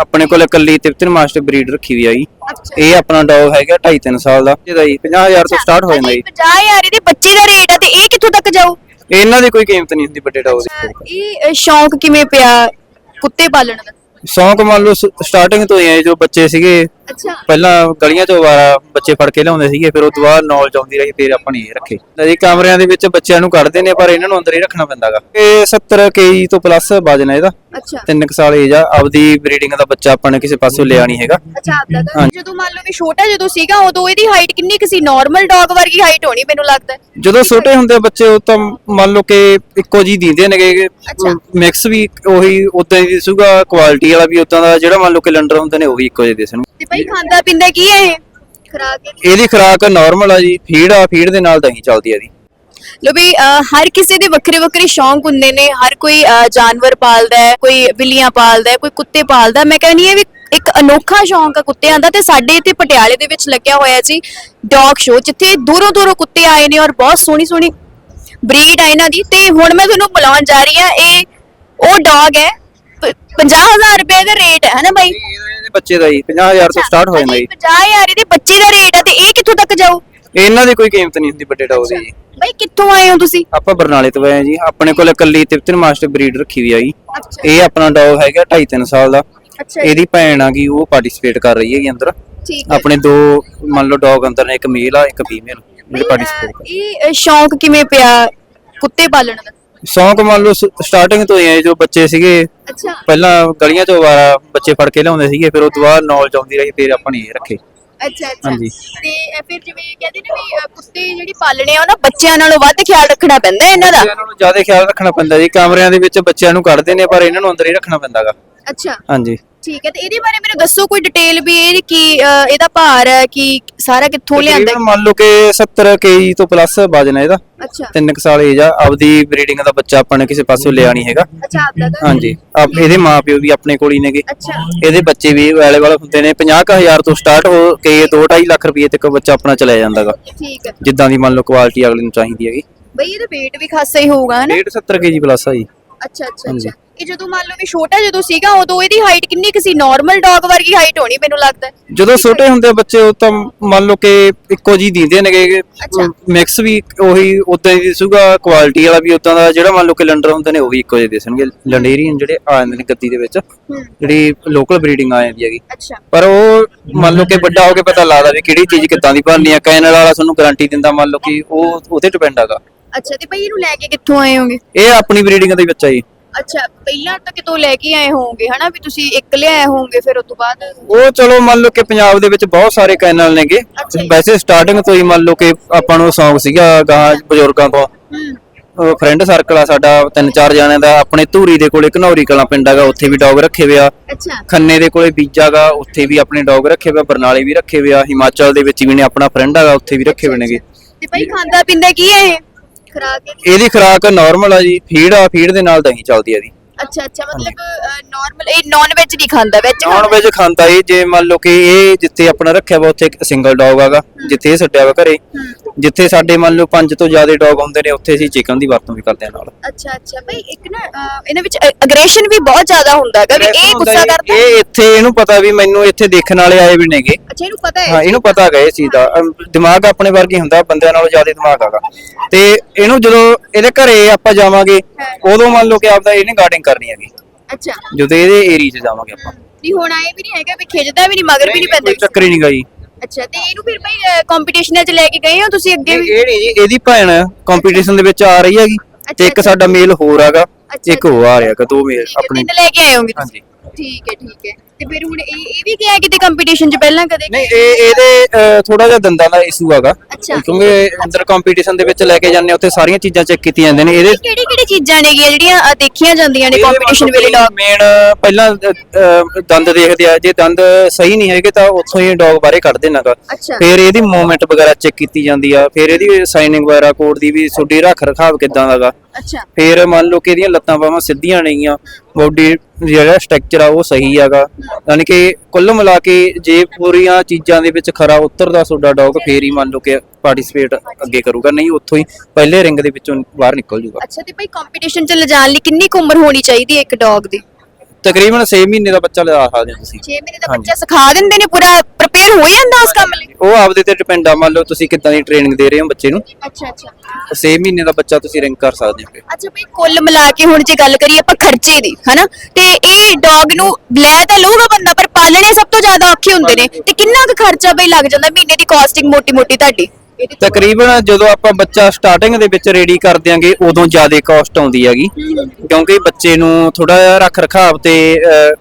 ਆਪਣੇ ਕੋਲ ਇਕੱਲੀ ਤਿਪਤਨ ਮਾਸਟਰ ਬਰੀਡ ਰੱਖੀ ਹੋਈ ਆ ਜੀ। ਅੱਛਾ। ਇਹ ਆਪਣਾ ਡੌਗ ਹੈਗਾ 2.5 3 ਸਾਲ ਦਾ ਇਹਦਾ ਜੀ 50000 ਤੋਂ ਸਟਾਰਟ ਹੋ ਜਾਂਦਾ ਜੀ। 50000 ਇਹਦੇ ਬੱਚੇ ਦਾ ਰੇਟ ਆ ਤੇ ਇਹ ਕਿੱਥੋਂ ਤੱਕ ਜਾਊ? ਇਹਨਾਂ ਦੀ ਕੋਈ ਕੀਮਤ ਨਹੀਂ ਹੁੰਦੀ ਵੱਡੇ ਡੌਗ ਦੀ। ਇਹ ਸ਼ੌਂਕ ਕਿਵੇਂ ਪਿਆ ਕੁੱਤੇ ਪਾਲਣ ਦਾ? ਸ਼ੌਂਕ ਮੰਨ ਲਓ ਸਟਾਰਟਿੰਗ ਤੋਂ ਹੀ ਹੈ ਜੋ ਬੱਚੇ ਸੀਗੇ ਅੱਛਾ। ਪਹਿਲਾਂ ਗਲੀਆਂ ਚੋਂ ਵਾਰਾ ਬੱਚੇ ਫੜ ਕੇ ਲਿਆਉਂਦੇ ਸੀਗੇ ਫਿਰ ਉਸ ਤੋਂ ਬਾਅਦ ਨੌਲੇਜ ਆਉਂਦੀ ਰਹੀ ਫਿਰ ਆਪਾਂ ਨੇ ਇਹ ਰੱਖੇ। ਜੀ ਕਮਰਿਆਂ ਦੇ ਵਿੱਚ ਬੱਚਿਆਂ ਨੂੰ ਕੱਢਦੇ ਨੇ ਪਰ ਇਹਨਾਂ ਨੂੰ ਅੰਦਰ ਹੀ ਰੱਖਣਾ ਪੈਂਦਾਗਾ। ਇਹ 70 ਕੇਜੀ ਤੋਂ ਪਲੱਸ ਵਜਨ ਹੈ ਇਹਦਾ। ਅੱਛਾ। ਤਿੰਨ ਕੁ ਸਾਲ ਏਜ ਆ ਆਪਦੀ ਬਰੀਡਿੰਗ ਦਾ ਬੱਚਾ ਆਪਾਂ ਨੇ ਕਿਸੇ ਪਾਸੋਂ ਲਿਆ ਨਹੀਂ ਹੈਗਾ। ਅੱਛਾ ਆਪਦਾ ਤਾਂ ਹਾਂਜੀ। ਜਦੋਂ ਮੰਨ ਲਓ ਵੀ ਛੋਟਾ ਜਦੋਂ ਸੀਗਾ ਉਦੋਂ ਇਹਦੀ ਹਾਈਟ ਕਿੰਨੀ ਕੁ ਸੀ? ਨਾਰਮਲ ਡੌਗ ਵਰਗੀ ਹਾਈਟ ਹੋਣੀ ਮੈਨੂੰ ਲੱਗਦਾ। ਹੈ। ਜਦੋਂ ਛੋਟੇ ਹੁੰਦੇ ਆ ਬੱਚੇ ਉਹ ਤਾਂ ਮੰਨ ਲਓ ਕਿ ਇੱਕੋ ਜੀ ਦਿੰਦੇ ਨੇਗੇ। ਅੱਛਾ। ਮਿਕਸ ਵੀ ਉਹੀ ਉਦਾਂ ਹੀ ਦਿਸੂਗਾ ਕੁਆਲਿਟੀ ਵਾਲਾ ਵੀ ਉਦਾਂ ਦਾ ਜਿਹੜਾ ਮੰਨ ਲਓ ਕੈਲੰਡਰ ਹੁੰਦੇ ਨੇ ਉਹ ਵੀ ਇੱਕੋ ਜਿਹੇ ਦਿਸਣਗੇ ਤੇ ਭਾਈ ਖਾਂਦਾ ਪੀਂਦਾ ਕੀ ਹੈ ਇਹ? ਖਰਾਕ ਇਹਦੀ ਖੁਰਾਕ ਨਾਰਮਲ ਆ ਜੀ ਫੀਡ ਆ ਫੀਡ ਦੇ ਨਾਲ ਦਹੀਂ ਚੱਲਦੀ ਆ ਇਹਦੀ। ਲੋ ਵੀ ਹਰ ਕਿਸੇ ਦੇ ਵੱਖਰੇ ਵੱਖਰੇ ਸ਼ੌਂਕ ਹੁੰਦੇ ਨੇ ਹਰ ਕੋਈ ਜਾਨਵਰ ਪਾਲਦਾ ਹੈ ਕੋਈ ਬਿੱਲੀਆਂ ਪਾਲਦਾ ਹੈ ਕੋਈ ਕੁੱਤੇ ਪਾਲਦਾ। ਮੈਂ ਕਹਿੰਦੀ ਹਾਂ ਵੀ ਇੱਕ ਅਨੋਖਾ ਸ਼ੌਂਕ ਆ ਕੁੱਤਿਆਂ ਦਾ ਤੇ ਸਾਡੇ ਇੱਥੇ ਪਟਿਆਲੇ ਦੇ ਵਿੱਚ ਲੱਗਿਆ ਹੋਇਆ ਸੀ ਡੌਗ ਸ਼ੋ ਜਿੱਥੇ ਦੂਰੋਂ ਦੂਰੋਂ ਕੁੱਤੇ ਆਏ ਨੇ ਔਰ ਬਹੁਤ ਸੋਹਣੀ ਸੋਹਣੀ ਬਰੀਡ ਆ ਇਹਨਾਂ ਦੀ। ਤੇ ਹੁਣ ਮੈਂ ਤੁਹਾਨੂੰ ਬੁਲਾਉਣ ਜਾ ਰਹੀ ਹਾਂ ਇਹ ਉਹ ਡੌਗ ਹੈ 50000 ਰੁਪਏ ਦਾ ਰੇਟ ਹੈ ਹਨਾ ਬਾਈ? ਇਹਦੇ ਬੱਚੇ ਦਾ ਜੀ 50000 ਤੋਂ ਸਟਾਰਟ ਹੋ ਜਾਂਦਾ ਜੀ 50000 ਇਹਦੇ ਬੱਚੇ ਦਾ ਰੇਟ ਆ ਤੇ ਇਹ ਕਿੱਥੋਂ ਤੱਕ ਜਾਊ? ਇਹਨਾਂ ਦੀ ਕੋਈ ਕੀਮਤ ਨਹੀਂ ਹੁੰਦੀ ਵੱਡੇ ਡੌਗ ਦੀ। ਜੀ ਬਾਈ ਕਿੱਥੋਂ ਆਏ ਹੋ ਤੁਸੀਂ? ਆਪਾਂ ਬਰਨਾਲੇ ਤੋਂ ਆਏ ਆ ਜੀ। ਆਪਣੇ ਕੋਲ ਇਕੱਲੀ ਤਿਪਤਨ ਮਾਸਟਰ ਬਰੀਡ ਰੱਖੀ ਹੋਈ ਆ ਜੀ। ਅੱਛਾ। ਇਹ ਆਪਣਾ ਡੌਗ ਹੈਗਾ 2.5 3 ਸਾਲ ਦਾ। ਅੱਛਾ ਇਹਦੀ ਭੈਣ ਆ ਗਈ ਉਹ ਪਾਰਟਿਸਿਪੇਟ ਕਰ ਰਹੀ ਹੈਗੀ ਅੰਦਰ। ਠੀਕ ਹੈ। ਆਪਣੇ ਦੋ ਮੰਨ ਲਓ ਡੌਗ ਅੰਦਰ ਨੇ ਇੱਕ ਮੇਲ ਆ ਇੱਕ ਫੀਮੇਲ ਜਿਹੜੇ ਬਈ, ਪਾਰਟਿਸਿਪੇਟ ਅਹ, ਇਹ ਅਹ, ਸ਼ੌਂਕ ਕਿਵੇਂ ਪਿਆ ਕੁੱਤੇ ਪਾਲਣ ਦਾ? ਸ਼ੌਂਕ ਮੰਨ ਲਓ ਸਟਾਰਟਿੰਗ ਤੋਂ ਹੀ ਹੈ ਜੋ ਬੱਚੇ ਸੀਗੇ। ਅੱਛਾ। ਪਹਿਲਾਂ ਗਲੀਆਂ ਚੋਂ ਵਾਰਾ ਬੱਚੇ ਫੜ ਕੇ ਲਿਆਉਂਦੇ ਸੀਗੇ ਫਿਰ ਉਸ ਤੋਂ ਬਾਅਦ ਨੌਲੇਜ ਆਉਂਦੀ ਰਹੀ ਫਿਰ ਆਪਾਂ ਨੇ ਇਹ ਰੱਖੇ। ਅੱਛਾ ਅੱਛਾ। ਹਾਂਜੀ। ਤੇ ਅਹ, ਫਿਰ ਜਿਵੇਂ ਕਹਿੰਦੇ ਨੇ ਵੀ ਅਹ, ਕੁੱਤੇ ਜਿਹੜੀ ਪਾਲਣੇ ਆ ਬੱਚਿਆਂ ਨਾਲੋਂ ਵੱਧ ਖਿਆਲ ਰੱਖਣਾ ਪੈਂਦਾ ਹੈ ਇਹਨਾਂ ਦਾ? ਬੱਚਿਆਂ ਨੂੰ ਜ਼ਿਆਦਾ ਖਿਆਲ ਰੱਖਣਾ ਪੈਂਦਾ ਜੀ। ਕਮਰਿਆਂ ਦੇ ਵਿੱਚ ਬੱਚਿਆਂ ਨੂੰ ਕੱਢਦੇ ਨੇ ਪਰ ਇਹਨਾਂ ਨੂੰ ਅੰਦਰ ਹੀ ਰੱਖਣਾ ਪੈਂਦਾਗਾ। ਅੱਛਾ। ਹਾਂਜੀ। ਠੀਕ ਹੈ ਤੇ ਇਹਦੇ ਬਾਰੇ ਮੈਨੂੰ ਦੱਸੋ ਕੋਈ ਡਿਟੇਲ ਵੀ ਇਹ ਕੀ ਅਹ, ਇਹਦਾ ਭਾਰ ਹੈ ਕੀ ਸਾਰਾ ਕਿੱਥੋਂ ਲਿਆਂਦਾ ਤਕਰੀਬਨ ਮੰਨ ਲਓ ਕਿ 70 ਕੇਜੀ ਤੋਂ ਪਲੱਸ ਵਜਨ ਹੈ ਇਹਦਾ। ਅੱਛਾ। ਤਿੰਨ ਕੁ ਸਾਲ ਏਜ ਆ ਆਪਦੀ ਬਰੀਡਿੰਗ ਦਾ ਬੱਚਾ ਆਪਾਂ ਨੇ ਕਿਸੇ ਪਾਸੋਂ ਲਿਆ ਨਹੀਂ ਹੈਗਾ। ਅੱਛਾ ਆਪਦਾ ਤਾਂ ਹਾਂਜੀ ਆਪ ਇਹਦੇ ਮਾਪਿਓ ਵੀ ਆਪਣੇ ਕੋਲ ਹੀ ਨੇਗੇ। ਅੱਛਾ। ਇਹਦੇ ਬੱਚੇ ਵੀ ਅਵੇਲੇਬਲ ਹੁੰਦੇ ਨੇ। 50000 ਤੋਂ ਸਟਾਰਟ ਹੋ ਕੇ 2.5 ਲੱਖ ਰੁਪਏ ਤੱਕ ਬੱਚਾ ਆਪਣਾ ਚਲਾਇਆ ਜਾਂਦਾਗਾ ਠੀਕ ਹੈ ਜਿੱਦਾਂ ਦੀ ਮੰਨ ਲਓ ਕੁਆਲਿਟੀ ਅਗਲੇ ਨੂੰ ਚਾਹੀਦੀ ਹੈਗੀ। ਬਈ ਇਹਦਾ weight ਵੀ ਖਾਸਾ ਹੀ ਹੋਊਗਾ ਹਨਾ? 1.5 ਕੇਜੀ ਪਲੱਸ ਆ ਜੀ। ਅੱਛਾ ਅੱਛਾ ਹਾਂਜੀ। ਅੱਛਾ ਇਹ ਜਦੋਂ ਮੰਨ ਲਓ ਵੀ ਛੋਟਾ ਜਦੋਂ ਸੀਗਾ ਉਦੋਂ ਇਹਦੀ ਹਾਈਟ ਕਿੰਨੀ ਕੁ ਸੀ? ਨਾਰਮਲ ਡੌਗ ਵਰਗੀ ਹਾਈਟ ਹੋਣੀ ਮੈਨੂੰ ਲੱਗਦਾ ਹੈ। ਜਦੋਂ ਛੋਟੇ ਹੁੰਦੇ ਆ ਬੱਚੇ ਉਹ ਤਾਂ ਮੰਨ ਲਓ ਕਿ ਇੱਕੋ ਜੀ ਦਿੰਦੇ ਨੇਗੇ। ਅੱਛਾ। ਮਿਕਸ ਵੀ ਉਹੀ ਉਦਾਂ ਹੀ ਦਿਸੂਗਾ ਕੁਆਲਿਟੀ ਵਾਲਾ ਵੀ ਉਦਾਂ ਦਾ ਜਿਹੜਾ ਮੰਨ ਲਓ ਕਿ ਲੰਡਰ ਹੁੰਦੇ ਨੇ ਉਹ ਵੀ ਇੱਕੋ ਜਿਹੇ ਦਿਸਣਗੇ। ਲੰਡੇਰੀਅਨ ਜਿਹੜੇ ਆ ਜਾਂਦੇ ਨੇ ਗੱਦੀ ਦੇ ਵਿੱਚ ਹੂੰ। ਜਿਹੜੀ ਲੋਕਲ ਬਰੀਡਿੰਗ ਆ ਜਾਂਦੀ ਹੈਗੀ। ਅੱਛਾ। ਪਰ ਉਹ ਮੰਨ ਲਓ ਕਿ ਵੱਡਾ ਹੋ ਕੇ ਪਤਾ ਲੱਗਦਾ ਵੀ ਕਿਹੜੀ ਚੀਜ਼ ਕਿੱਦਾਂ ਦੀ ਬਣਨੀ ਆ। ਕੈਨਲ ਵਾਲਾ ਤੁਹਾਨੂੰ ਗਾਰੰਟੀ ਦਿੰਦਾ ਮੰਨ ਲਓ ਕਿ ਉਹ ਉਹਤੇ ਡਿਪੈਂਡ ਹੈਗਾ। ਅੱਛਾ ਤੇ ਭਾਈ ਇਹਨੂੰ ਲੈ ਕੇ ਕਿੱਥੋਂ ਆਏ ਹੋਗੇ? ਇਹ ਆਪਣੀ ਬਰੀਡਿੰਗ ਦਾ ਹੀ ਬੱਚਾ ਜੀ। ਅੱਛਾ ਪਹਿਲਾਂ ਤਾਂ ਕਿਤੋਂ ਲੈ ਕੇ ਆਏ ਹੋਵੋਗੇ ਹਨਾ? ਵੀ ਤੁਸੀਂ ਇੱਕ ਲਿਆਏ ਹੋਵੋਗੇ ਫਿਰ ਉਸ ਤੋਂ ਬਾਅਦ? ਉਹ ਚਲੋ ਮੰਨ ਲਓ ਕਿ ਪੰਜਾਬ ਦੇ ਵਿੱਚ ਬਹੁਤ ਸਾਰੇ ਕੈਨਲ ਨੇਗੇ। ਅੱਛਾ ਜੀ। ਵੈਸੇ ਸਟਾਰਟਿੰਗ ਤੋਂ ਹੀ ਮੰਨ ਲਓ ਕਿ ਆਪਾਂ ਨੂੰ ਸ਼ੌਂਕ ਸੀਗਾ ਗਾਂ ਬਜ਼ੁਰਗਾਂ ਤੋਂ। ਹੂੰ। ਫਰੈਂਡ ਸਰਕਲ ਆ ਸਾਡਾ ਤਿੰਨ ਚਾਰ ਜਣਿਆਂ ਦਾ। ਆਪਣੇ ਧੂਰੀ ਦੇ ਕੋਲੇ ਘਨੌਰੀ ਕਲਾਂ ਪਿੰਡ ਹੈਗਾ ਉੱਥੇ ਵੀ ਡੌਗ ਰੱਖੇ ਹੋਏ ਆ। ਅੱਛਾ। ਖੰਨੇ ਦੇ ਕੋਲੇ ਬੀਜਾਗਾ ਉੱਥੇ ਵੀ ਆਪਣੇ ਡੌਗ ਰੱਖੇ ਹੋਏ ਆ ਬਰਨਾਲੇ ਵੀ ਰੱਖੇ ਹੋਏ ਆ। ਹਿਮਾਚਲ ਦੇ ਵਿੱਚ ਵੀ ਨੇ ਆਪਣਾ ਫਰੈਂਡ ਹੈਗਾ ਉੱਥੇ ਵੀ ਰੱਖੇ ਹੋਏ ਨੇਗੇ। ਤੇ ਭਾਈ ਖਾਂਦਾ ਪੀਂਦਾ ਕੀ ਹੈ ਇਹ? ਖਰਾਕ ਇਹਦੀ ਖੁਰਾਕ ਨਾਰਮਲ ਆ ਜੀ ਫੀਡ ਆ ਫੀਡ ਦੇ ਨਾਲ ਦਹੀਂ ਚੱਲਦੀ ਆ ਜੀ ਅੱਛਾ ਅੱਛਾ ਮਤਲਬ ਨਾਰਮਲ ਇਹ ਨਾਨ ਵੈਜ ਨਹੀਂ ਖਾਂਦਾ ਵੈਜ ਨੌਨ ਵੈਜ ਖਾਂਦਾ ਇਹ ਜੇ ਮੰਨ ਲਓ ਕਿ ਇਹ ਜਿੱਥੇ ਆਪਣਾ ਰੱਖਿਆ ਵਾ ਉੱਥੇ ਇੱਕ ਸਿੰਗਲ ਡੌਗ ਹੈਗਾ ਜਿੱਥੇ ਇਹ ਛੱਡਿਆ ਵਾ ਘਰੇ ਜਿੱਥੇ ਸਾਡੇ ਮੰਨ ਲਓ ਪੰਜ ਤੋਂ ਜ਼ਿਆਦਾ ਡੌਗ ਹੁੰਦੇ ਨੇ ਉੱਥੇ ਅਸੀਂ ਚਿਕਨ ਦੀ ਵਰਤੋਂ ਵੀ ਕਰਦੇ ਆ ਨਾਲ। ਅੱਛਾ ਅੱਛਾ ਭਾਈ ਇੱਕ ਨਾ ਅਹ, ਇਹਨਾਂ ਵਿੱਚ ਅਗਰੈਸ਼ਨ ਵੀ ਬਹੁਤ ਜ਼ਿਆਦਾ ਹੁੰਦਾ ਹੈਗਾ ਵੀ ਇਹ ਗੁੱਸਾ ਕਰਦਾ? ਇਹ ਇੱਥੇ ਇਹਨੂੰ ਪਤਾ ਵੀ ਮੈਨੂੰ ਇੱਥੇ ਦੇਖਣ ਵਾਲੇ ਆਏ ਵੀ ਨੇਗੇ ਅੱਛਾ ਇਹਨੂੰ ਪਤਾ ਹੈ ਹਾਂ ਇਹਨੂੰ ਪਤਾ ਹੈਗਾ ਇਹ ਚੀਜ਼ ਦਾ। ਅਮ, ਦਿਮਾਗ ਆਪਣੇ ਵਰਗੀ ਹੁੰਦਾ ਬੰਦਿਆਂ ਨਾਲੋਂ ਜ਼ਿਆਦਾ ਦਿਮਾਗ ਹੈਗਾ। ਤੇ ਇਹਨੂੰ ਜਦੋਂ ਇਹਦੇ ਘਰੇ ਆਪਾਂ ਜਾਵਾਂਗੇ ਉਦੋਂ ਮੰਨ ਲਓ ਕਿ ਆਪਦਾ ਇਹਨੇ ਗਾਰਡਿੰਗ ਕਰਨੀ ਹੈਗੀ। ਅੱਛਾ। ਜਦੋਂ ਇਹਦੇ ਏਰੀਆ 'ਚ ਜਾਵਾਂਗੇ ਆਪਾਂ। ਨਹੀਂ ਹੁਣ ਆਏ ਵੀ ਨਹੀਂ ਹੈਗਾ ਵੀ ਖਿੱਚਦਾ ਵੀ ਨਹੀਂ ਮਗਰ ਵੀ ਨਹੀਂ ਪੈਂਦਾ ਕੋਈ ਚੱਕਰ ਹੀ ਨਹੀਂ ਗਾ ਜੀ। ਅੱਛਾ ਤੇ ਇਹਨੂੰ ਫਿਰ ਭਾਈ ਕੰਪੀਟੀਸ਼ਨ 'ਚ ਲੈ ਕੇ ਗਏ ਹੋ ਤੁਸੀਂ ਅੱਗੇ ਵੀ? ਇਹ ਨਹੀਂ ਜੀ ਇਹਦੀ ਭੈਣ ਕੰਪੀਟੀਸ਼ਨ ਦੇ ਵਿੱਚ ਆ ਰਹੀ ਹੈਗੀ। ਤੇ ਇੱਕ ਸਾਡਾ ਮੇਲ ਹੋਰ ਹੈਗਾ। ਇੱਕ ਉਹ ਆ ਰਿਹਾ ਹੈਗਾ ਦੋ ਮੇਲ ਹੈ, ਆਪਣੇ। ਲੈ ਕੇ ਆਏ ਹੋਗੇ ਤੁਸੀਂ। ਹਾਂਜੀ। ਠੀਕ ਹੈ ਠੀਕ ਹੈ। ਤੇ ਫਿਰ ਹੁਣ ਇਹ ਇਹ ਵੀ ਗਿਆ ਕਿਤੇ ਕੰਪੀਟੀਸ਼ਨ 'ਚ ਪਹਿਲਾਂ ਕਦੇ? ਨਹੀਂ ਇਹ ਇਹਦੇ ਥੋੜਾ ਜਿਹਾ ਦੰਦਾਂ ਦਾ ਇਸ਼ੂ ਹੈਗਾ। ਅੱਛਾ। ਕਿਉਂਕਿ ਅੰਦਰ ਕੰਪੀਟੀਸ਼ਨ ਦੇ ਵਿੱਚ ਲੈ ਕੇ ਜਾਂਦੇ ਉੱਥੇ ਸਾਰੀਆਂ ਚੀਜ਼ਾਂ ਚੈੱਕ ਕੀਤੀਆਂ ਜਾਂਦੀਆਂ ਨੇ। ਇਹਦੇ ਕਿਹੜੀ ਕਿਹੜੀ ਚੀਜ਼ਾਂ ਨੇਗੀਆਂ ਜਿਹੜੀਆਂ ਅ, ਦੇਖੀਆਂ ਜਾਂਦੀਆਂ ਨੇ ਕੰਪੀਟੀਸ਼ਨ ਵੇਲੇ ਡੌਗ ਮੇਨ ਪਹਿਲਾਂ ਅ, ਅ, ਦੰਦ ਦੇਖਦੇ ਆ। ਜੇ ਦੰਦ ਸਹੀ ਨਹੀਂ ਹੈਗੇ ਤਾਂ ਉੱਥੋਂ ਹੀ ਡੌਗ ਬਾਰੇ ਕੱਢ ਦੇਣਾਗਾ। ਅੱਛਾ। ਫਿਰ ਇਹਦੀ ਮੂਵਮੈਂਟ ਵਗੈਰਾ ਚੈੱਕ ਕੀਤੀ ਜਾਂਦੀ ਆ। ਫਿਰ ਇਹਦੀ ਸਾਈਨਿੰਗ ਵਗੈਰਾ ਕੋਡ ਦੀ ਵੀ ਤੁਹਾਡੀ ਰੱਖ ਰਖਾਵ ਕਿਦਾਂ ਦਾਗਾ ਅੱਛਾ। ਫਿਰ ਮੰਨ ਲਓ ਕਿ ਇਹਦੀਆਂ ਲੱਤਾਂ ਬਾਹਾਂ ਸਿੱਧੀਆਂ ਨੇਗੀਆਂ ਬੋਡੀ ਜਿਹੜਾ ਸਟਰਕਚਰ ਆ ਉਹ ਸਹੀ ਹੈਗਾ। ਯਾਨੀ ਕਿ ਕੁੱਲ ਮਿਲਾ ਕੇ ਜੇ ਪੂਰੀਆਂ ਚੀਜ਼ਾਂ ਦੇ ਵਿੱਚ ਖਰਾ ਉਤਰਦਾ ਤੁਹਾਡਾ ਡੌਗ ਫੇਰ ਹੀ ਮੰਨ ਲਓ ਕਿ ਪਾਰਟਿਸਿਪੇਟ ਅੱਗੇ ਕਰੂਗਾ। ਨਹੀਂ ਉੱਥੋਂ ਹੀ ਪਹਿਲੇ ਰਿੰਗ ਦੇ ਵਿੱਚੋਂ ਬਾਹਰ ਨਿਕਲ ਜੂਗਾ। ਅੱਛਾ ਤੇ ਭਾਈ ਕੰਪੀਟੀਸ਼ਨ 'ਚ ਲਿਜਾਣ ਲਈ ਕਿੰਨੀ ਕੁ ਉਮਰ ਹੋਣੀ ਚਾਹੀਦੀ ਹੈ ਇੱਕ ਡੌਗ ਦੀ? ਤਕਰੀਬਨ 6 ਮਹੀਨੇ ਦਾ ਬੱਚਾ ਲਿਆ ਸਕਦੇ ਹੋ ਤੁਸੀਂ। 6 ਮਹੀਨੇ ਦਾ। ਬੱਚਾ ਸਿਖਾ ਦਿੰਦੇ ਨੇ ਪੂਰਾ ਪ੍ਰਪੇਅਰ ਹੋ ਜਾਂਦਾ ਉਸ ਕੰਮ ਲਈ? ਉਹ ਆਪਦੇ ਤੇ ਡਿਪੈਂਡ ਆ ਮੰਨ ਲਓ ਤੁਸੀਂ ਕਿੱਦਾਂ ਦੀ ਟ੍ਰੇਨਿੰਗ ਦੇ ਰਹੇ ਹੋ ਬੱਚੇ ਨੂੰ। ਅੱਛਾ ਅੱਛਾ। 6 ਮਹੀਨੇ ਦਾ ਬੱਚਾ ਤੁਸੀਂ ਰੈਂਕ ਕਰ ਸਕਦੇ ਹੋ। ਅੱਛਾ ਬਈ ਕੁੱਲ ਮਿਲਾ ਕੇ ਹੁਣ ਜੇ ਗੱਲ ਕਰੀਏ ਆਪਾਂ ਖਰਚੇ ਦੀ ਹਨਾ? ਤੇ ਇਹ ਡੌਗ ਨੂੰ ਲੈ ਤਾਂ ਲਊਗਾ ਬੰਦਾ ਪਰ ਪਾਲਣੇ ਸਭ ਤੋਂ ਜ਼ਿਆਦਾ ਔਖੇ ਹੁੰਦੇ ਨੇ। ਤੇ ਕਿੰਨਾ ਕੁ ਖਰਚਾ ਬਈ ਲੱਗ ਜਾਂਦਾ ਮਹੀਨੇ ਦੀ ਕਾਸਟਿੰਗ ਮੋਟੀ ਮੋਟੀ ਤੁਹਾਡੀ? ਇਹਦੇ ਤੇ? ਤਕਰੀਬਨ ਜਦੋਂ ਆਪਾਂ ਬੱਚਾ ਸਟਾਰਟਿੰਗ ਦੇ ਵਿੱਚ ਰੈਡੀ ਕਰ ਦਿਆਂਗੇ ਉਦੋਂ ਜ਼ਿਆਦਾ ਕਾਸਟ ਆਉਂਦੀ ਹੈਗੀ। ਕਿਉਂਕਿ ਬੱਚੇ ਨੂੰ ਥੋੜਾ ਜਿਹਾ ਰੱਖ ਰਖਾਵ ਤੇ ਅਹ,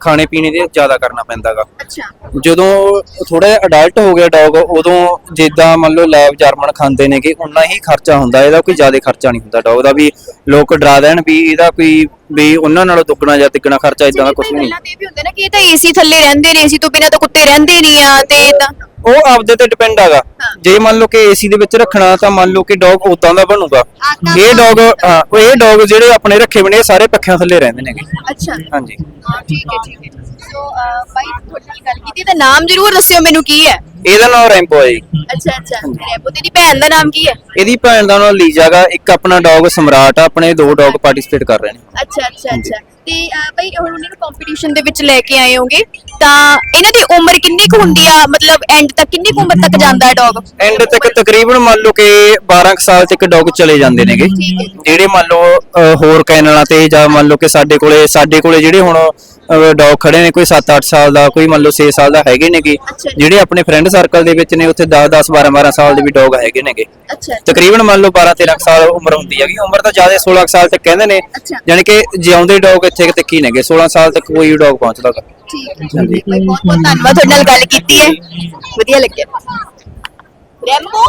ਖਾਣੇ ਪੀਣੇ ਦੇ ਜ਼ਿਆਦਾ ਕਰਨਾ ਪੈਂਦਾਗਾ। ਅੱਛਾ। ਜਦੋਂ ਥੋੜਾ ਜਿਹਾ ਅਡਲਟ ਹੋ ਗਿਆ ਡੌਗ ਉਦੋਂ ਜਿੱਦਾਂ ਮੰਨ ਲਓ ਲੈਬ ਜਰਮਨ ਖਾਂਦੇ ਨੇਗੇ ਉਨਾ ਹੀ ਖਰਚਾ ਹੁੰਦਾ ਇਹਦਾ ਕੋਈ ਜ਼ਿਆਦਾ ਖਰਚਾ ਨਹੀਂ ਹੁੰਦਾ ਡੌਗ ਦਾ ਵੀ। ਲੋਕ ਡਰਾ ਦੇਣ ਵੀ ਇਹਦਾ ਕੋਈ ਵੀ ਉਹਨਾਂ ਨਾਲੋਂ ਦੁੱਗਣਾ ਜਾਂ ਤਿੱਗਣਾ ਖਰਚਾ ਇਦਾਂ ਦਾ ਕੁਝ ਨਹੀਂ ਪਹਿਲਾਂ ਤੇ ਇਹ ਵੀ ਹੁੰਦਾ ਨਾ ਕਿ ਇਹ ਤਾਂ ਏਸੀ ਥੱਲੇ ਰਹਿੰਦੇ ਨੇ ਏਸੀ ਤੋਂ ਬਿਨਾਂ ਤਾਂ ਕੁੱਤੇ ਰਹਿੰਦੇ ਨਹੀਂ ਆ ਤੇ ਤਾਂ ਉਹ ਆਪਦੇ ਤੇ ਡਿਪੈਂਡ ਹੈਗਾ। ਜੇ ਮੰਨ ਲਓ ਕਿ ਏਸੀ ਦੇ ਵਿੱਚ ਰੱਖਣਾ ਤਾਂ ਮੰਨ ਲਓ ਕਿ ਡੌਗ ਉਦਾਂ ਦਾ ਬਣੂਗਾ। ਇਹ ਡੌਗ ਹਾਂ। ਉਹ ਇਹ ਡੌਗ ਜਿਹੜੇ ਆਪਣੇ ਰੱਖੇ ਬਣੇ ਸਾਰੇ ਪੱਖਿਆਂ ਥੱਲੇ ਰਹਿੰਦੇ ਨੇਗੇ। ਅੱਛਾ। ਹਾਂਜੀ। ਹਾਂ ਠੀਕ ਹੈ ਠੀਕ ਹੈ। ਸੋ ਬਾਈ ਤੁਹਾਡੇ ਗੱਲ ਕੀਤੀ ਤਾਂ ਨਾਮ ਜ਼ਰੂਰ ਦੱਸਿਓ ਮੈਨੂੰ ਕੀ ਹੈ। ਇਹਦਾ ਨਾਮ ਰੈਂਪੋ ਹੈ ਜੀ। ਅੱਛਾ ਅੱਛਾ। ਰੈਪੋ ਤੇਰੀ ਭੈਣ ਦਾ ਨਾਮ ਕੀ ਹੈ? ਇਹਦੀ ਭੈਣ ਦਾ ਨਾਮ ਲੀਜਾਗਾ ਇੱਕ ਆਪਣਾ ਡੌਗ ਸਮਰਾਟ ਆ ਆਪਣੇ ਦੋ ਡੌਗ ਪਾਰਟਿਸਿਪੇਟ ਕਰ ਰਹੇ ਨੇ। ਅੱਛਾ ਅੱਛਾ ਅੱਛਾ। ਤੇ ਅਹ, ਬਈ ਹੁਣ ਉਹਨਾਂ ਨੂੰ ਕੰਪੀਟੀਸ਼ਨ ਦੇ ਵਿੱਚ ਲੈ ਕੇ ਆਏ ਹੋਗੇ ਤਾਂ ਇਹਨਾਂ ਦੀ ਉਮਰ ਕਿੰਨੀ ਕੁ ਹੁੰਦੀ ਆ? ਮਤਲਬ ਐਂਡ ਤੱਕ ਕਿੰਨੀ ਕੁ ਉਮਰ ਤੱਕ ਜਾਂਦਾ ਹੈ ਡੌਗ ਐਂਡ ਤੱਕ ਤਕਰੀਬਨ ਮੰਨ ਲਓ ਕਿ 12 ਕੁ ਸਾਲ ਤੱਕ ਡੌਗ ਚਲੇ ਜਾਂਦੇ ਨੇਗੇ। ਜਿਹੜੇ ਮੰਨ ਲਓ ਹੋਰ ਕੈਨਲਾਂ ਤੇ ਜਾਂ ਮੰਨ ਲਓ ਕਿ ਸਾਡੇ ਕੋਲੇ ਸਾਡੇ ਕੋਲੇ ਜਿਹੜੇ ਹੁਣ ਡੌਗ ਖੜੇ ਨੇ ਕੋਈ 7-8 ਸਾਲ ਦਾ ਕੋਈ ਮੰਨ ਲਓ 6 ਸਾਲ ਦਾ ਹੈਗੇ ਨੇਗੇ। ਅੱਛਾ ਜੀ। ਜਿਹੜੇ ਆਪਣੇ ਫਰੈਂਡ ਸਰਕਲ ਦੇ ਵਿੱਚ ਨੇ ਉੱਥੇ 10-10 12-12 ਸਾਲ ਦੇ ਵੀ ਡੌਗ ਹੈਗੇ ਨੇਗੇ। ਅੱਛਾ ਤਕਰੀਬਨ ਮੰਨ ਲਓ 12-13 ਸਾਲ ਉਮਰ ਹੁੰਦੀ ਹੈਗੀ। ਉਮਰ ਤਾਂ ਜ਼ਿਆਦਾ 16 ਕੁ ਸਾਲ ਤੱਕ ਕਹਿੰਦੇ ਨੇ। ਅੱਛਾ। ਯਾਨੀ ਕਿ ਜਿਉਂਦੇ ਡੌਗ ਇੱਥੇ ਤੱਕ ਹੀ ਨੇਗੇ। 16 ਸਾਲ ਤੱਕ ਕੋਈ ਡੌਗ ਪਹੁੰਚਦਾ ਗਾ। ਠੀਕ ਹੈ। ਬਈ ਬਹੁਤ ਬਹੁਤ ਧੰਨਵਾਦ। ਤੁਹਾਡੇ ਨਾਲ ਗੱਲ ਕੀਤੀ ਹੈ। ਵਧੀਆ ਲੱਗਿਆ। ਰੈਂਬੋ।